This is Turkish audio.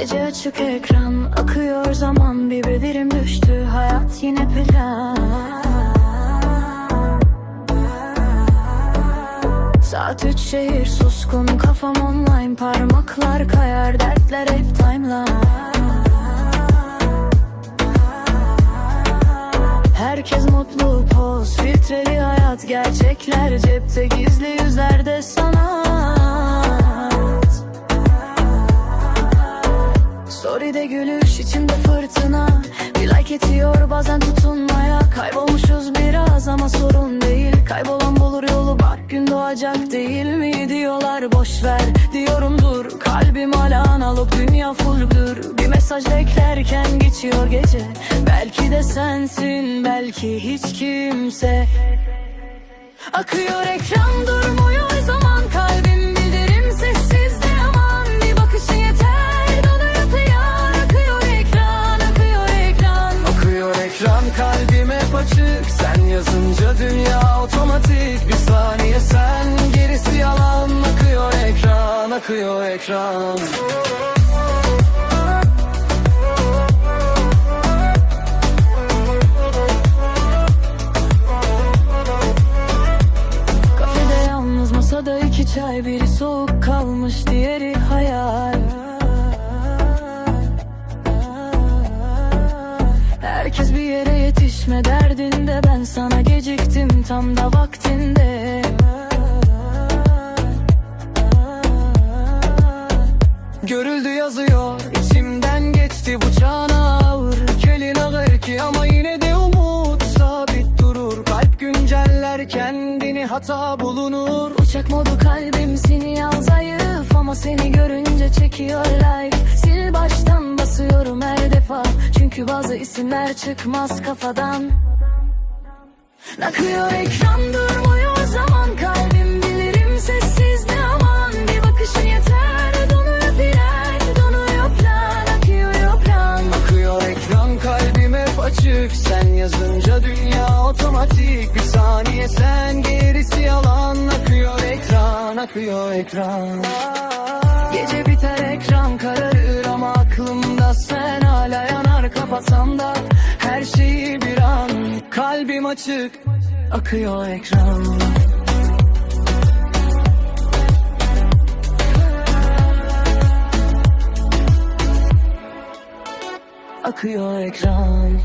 Gece açık ekran akıyor zaman bir bildirim düştü. Hayat yine plan. Saat üç şehir suskun kafam online. Parmaklar kayar dertler hep timeline. Herkes mutlu poz filtreli hayat. Gerçekler cepte gizli yüzlerde sanat Story'de gülüş içimde fırtına. Bir like etiyor bazen tutunmaya. Kaybolmuşuz biraz ama sorun değil. Kaybolan bulur yolu bak gün doğacak değil mi? Diyorlar boş ver. Diyorum dur. Kalbim hala analog dünya fulldur Bir mesaj beklerken geçiyor gece. Belki de sensin belki hiç kimse. Akıyor ekran durmuyor akıyor ekran. Kafede yalnız masada iki çay biri soğuk kalmış diğeri hayal. Herkes bir yere yetişme derdinde ben sana geciktim tam da vaktinde Görüldü yazıyor içimden geçti bu çağın ağır. Kelin ağır ki ama yine de umut sabit durur. Kalp günceller kendini hata bulunur. Uçak modu kalbim sinyal zayıf Ama seni görünce çekiyor like Sil baştan basıyorum her defa. Çünkü bazı isimler çıkmaz kafadan. Akıyor ekran durmuyor açık Sen yazınca dünya otomatik. Bir saniye sen gerisi yalan. Akıyor ekran akıyor ekran. Gece biter ekran kararır ama aklımda sen hala yanar kapatsam da her şeyi bir an Kalbim açık. Akıyor ekran. Akıyor ekran